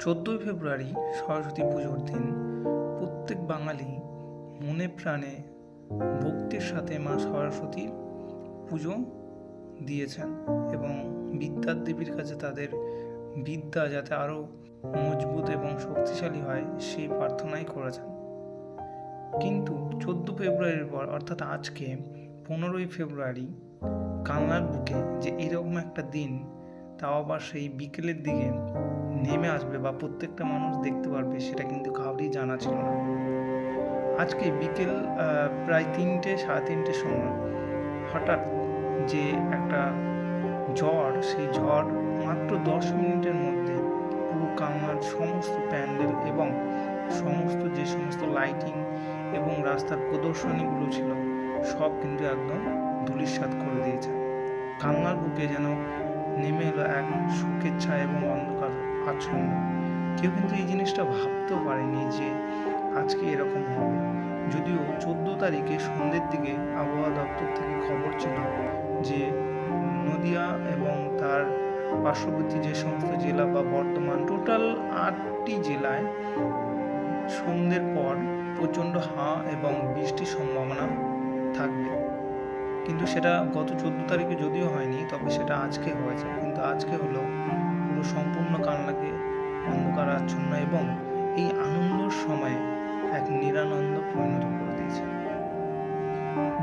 চোদ্দোই ফেব্রুয়ারি সরস্বতী পুজোর দিন। প্রত্যেক বাঙালি মনে প্রাণে ভক্তির সাথে মা সরস্বতীর পুজো দিয়েছেন এবং বিদ্যার দেবীর কাছে তাদের বিদ্যা যাতে আরও মজবুত এবং শক্তিশালী হয় সেই প্রার্থনাই করেছেন। কিন্তু চোদ্দ ফেব্রুয়ারির পর, অর্থাৎ আজকে পনেরোই ফেব্রুয়ারি, কান্নার বুকে যে এরকম একটা দিন, তাও আবার সেই বিকেলের দিকে নেমে আসবে বা প্রত্যেকটা মানুষ দেখতে পারবে, সেটা কিন্তু কাউরই জানা ছিল না। আজকে বিকেল প্রায় তিনটে, সাড়ে তিনটের সময় হঠাৎ যে একটা ঝড়, সেই ঝড় মাত্র দশ মিনিটের মধ্যে পুরো কান্নার সমস্ত প্যান্ডেল এবং সমস্ত যে সমস্ত লাইটিং এবং রাস্তার প্রদর্শনীগুলো ছিল, সব কিন্তু একদম ধূলিসাৎ করে দিয়েছে। কান্নার বুকে যেন নেমে এলো এক অন্ধকার আচ্ছন্ন কেউ কিন্তু এই জিনিসটা ভাবতেও পারেনি যে আজকে এরকম হবে। যদিও চোদ্দ তারিখে সন্ধ্যের দিকে আবহাওয়া দপ্তর থেকে খবর ছিল যে নদিয়া এবং তার পার্শ্ববর্তী যে সমস্ত জেলা বা বর্তমান টোটাল আটটি জেলায় সন্ধ্যের পর প্রচণ্ড হাওয়া এবং বৃষ্টির সম্ভাবনা থাকবে। কিন্তু সেটা গত চোদ্দ তারিখে যদিও হয়নি, তবে সেটা আজকে হয়েছে। কিন্তু আজকে হলো পুরো সম্পূর্ণ কান্নাকে অন্ধকার আচ্ছন্ন এবং এই আনন্দর সময়ে এক নিরানন্দ পরিণত করে দিয়েছে।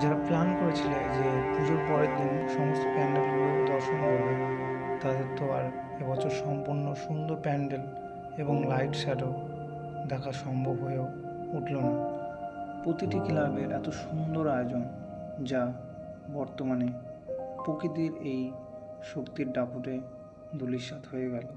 যারা প্ল্যান করেছিল যে পুজোর পরের দিন সমস্ত প্যান্ডেলগুলো দর্শন করবে, তাদের তো আর এবছর সম্পূর্ণ সুন্দর প্যান্ডেল এবং লাইট শ্যাডো দেখা সম্ভব হয়েও উঠল না। প্রতিটি ক্লাবের এত সুন্দর আয়োজন যা বর্তমানে প্রকৃতির এই শক্তির দাপটে ধূলিসাৎ হয়ে গেল।